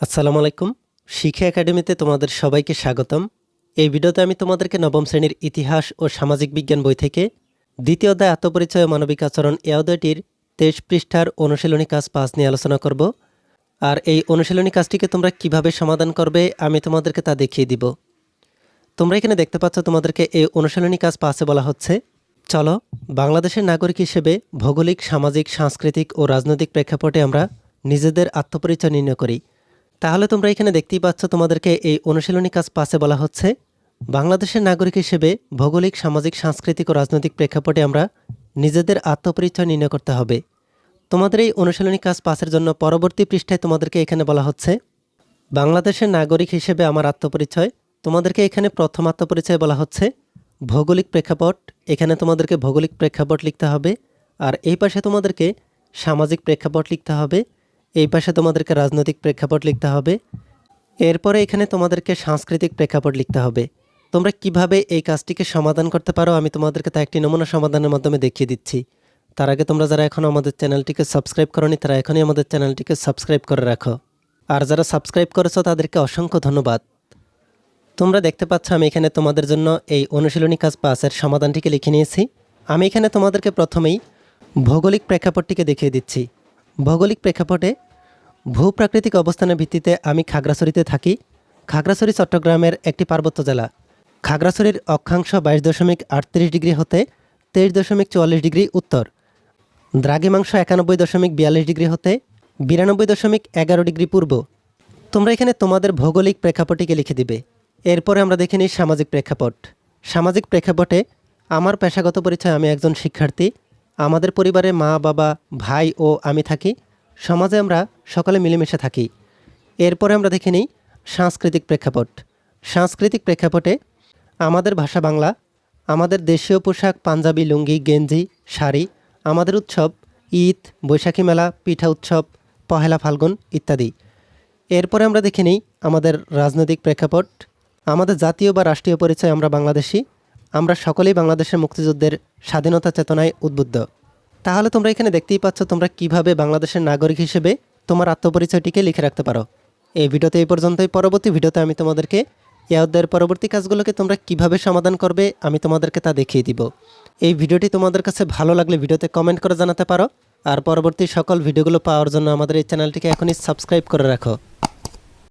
আসসালামু আলাইকুম। শিক্ষা একাডেমিতে তোমাদের সবাইকে স্বাগতম। এই ভিডিওতে আমি তোমাদেরকে নবম শ্রেণির ইতিহাস ও সামাজিক বিজ্ঞান বই থেকে দ্বিতীয় অধ্যায় আত্মপরিচয় মানবিক আচরণ এ অধ্যায়টির তেইশ পৃষ্ঠার অনুশীলনী কাজ পাঁচ নিয়ে আলোচনা করব। আর এই অনুশীলনী কাজটিকে তোমরা কীভাবে সমাধান করবে আমি তোমাদেরকে তা দেখিয়ে দিব। তোমরা এখানে দেখতে পাচ্ছ তোমাদেরকে এই অনুশীলনী কাজ পাশে বলা হচ্ছে। চলো, বাংলাদেশের নাগরিক হিসেবে ভৌগোলিক, সামাজিক, সাংস্কৃতিক ও রাজনৈতিক প্রেক্ষাপটে আমরা নিজেদের আত্মপরিচয় নির্ণয় করি। তাহলে তোমরা এখানে দেখতেই পাচ্ছ তোমাদেরকে এই অনুশীলনী কাজ পাশে বলা হচ্ছে। বাংলাদেশের নাগরিক হিসেবে ভৌগোলিক, সামাজিক, সাংস্কৃতিক ও রাজনৈতিক প্রেক্ষাপটে আমরা নিজেদের আত্মপরিচয় নির্ণয় করতে হবে। তোমাদের এই অনুশীলনী কাজ পাসের জন্য পরবর্তী পৃষ্ঠায় তোমাদেরকে এখানে বলা হচ্ছে, বাংলাদেশের নাগরিক হিসেবে আমার আত্মপরিচয়। তোমাদেরকে এখানে প্রথম আত্মপরিচয় বলা হচ্ছে ভৌগোলিক প্রেক্ষাপট। এখানে তোমাদেরকে ভৌগোলিক প্রেক্ষাপট লিখতে হবে। আর এই পাশে তোমাদেরকে সামাজিক প্রেক্ষাপট লিখতে হবে। এই পাশে তোমাদেরকে রাজনৈতিক প্রেক্ষাপট লিখতে হবে। এরপরে এখানে তোমাদেরকে সাংস্কৃতিক প্রেক্ষাপট লিখতে হবে। তোমরা কীভাবে এই কাজটিকে সমাধান করতে পারো, আমি তোমাদেরকে তা একটি নমুনা সমাধানের মাধ্যমে দেখিয়ে দিচ্ছি। তার আগে তোমরা যারা এখনও আমাদের চ্যানেলটিকে সাবস্ক্রাইব করনি, তারা এখনই আমাদের চ্যানেলটিকে সাবস্ক্রাইব করে রাখো। আর যারা সাবস্ক্রাইব করেছ, তাদেরকে অসংখ্য ধন্যবাদ। তোমরা দেখতে পাচ্ছ, আমি এখানে তোমাদের জন্য এই অনুশীলনী কাজ পাসের সমাধানটিকে লিখে নিয়েছি। আমি এখানে তোমাদেরকে প্রথমেই ভৌগোলিক প্রেক্ষাপটটিকে দেখিয়ে দিচ্ছি। ভৌগোলিক প্রেক্ষাপটে ভূপ্রাকৃতিক অবস্থানের ভিত্তিতে আমি খাগড়াছড়িতে থাকি। খাগড়াছড়ি, চট্টগ্রামের একটি পার্বত্য জেলা। খাগড়াছড়ির অক্ষাংশ বাইশ দশমিক আটত্রিশ ডিগ্রি হতে তেইশ দশমিক চুয়াল্লিশ ডিগ্রি উত্তর। দ্রাঘিমাংশ একানব্বই দশমিক বিয়াল্লিশ ডিগ্রি হতে বিরানব্বই দশমিক এগারো ডিগ্রি পূর্ব। তোমরা এখানে তোমাদের ভৌগোলিক প্রেক্ষাপটটিকে লিখে দিবে। এরপরে আমরা দেখে নিই সামাজিক প্রেক্ষাপট। সামাজিক প্রেক্ষাপটে আমার পেশাগত পরিচয় আমি একজন শিক্ষার্থী। আমাদের পরিবারে মা, বাবা, ভাই ও আমি থাকি। সমাজে আমরা সকলে মিলেমিশে থাকি। এরপরে আমরা দেখে নিই সাংস্কৃতিক প্রেক্ষাপট। সাংস্কৃতিক প্রেক্ষাপটে আমাদের ভাষা বাংলা, আমাদের দেশীয় পোশাক, পাঞ্জাবি, লুঙ্গি, গেঞ্জি, শাড়ি, আমাদের উৎসব ঈদ, বৈশাখী মেলা, পিঠা উৎসব, পহেলা ফাল্গুন ইত্যাদি। এরপরে আমরা দেখে নিই আমাদের রাজনৈতিক প্রেক্ষাপট। আমাদের জাতীয় বা রাষ্ট্রীয় পরিচয়, আমরা বাংলাদেশি। আমরা সকলেই বাংলাদেশের মুক্তিযুদ্ধের স্বাধীনতা চেতনায় উদ্বুদ্ধ। তাহলে তোমরা এখানে দেখতেই পাচ্ছ তোমরা কীভাবে বাংলাদেশের নাগরিক হিসেবে তোমার আত্মপরিচয়টিকে লিখে রাখতে পারো। এই ভিডিওতে এই পর্যন্তই। পরবর্তী ভিডিওতে আমি তোমাদেরকে এই পরবর্তী কাজগুলোকে তোমরা কীভাবে সমাধান করবে আমি তোমাদেরকে তা দেখিয়ে দিব। এই ভিডিওটি তোমাদের কাছে ভালো লাগলে ভিডিওতে কমেন্ট করে জানাতে পারো। আর পরবর্তী সকল ভিডিওগুলো পাওয়ার জন্য আমাদের এই চ্যানেলটিকে এখনই সাবস্ক্রাইব করে রাখো।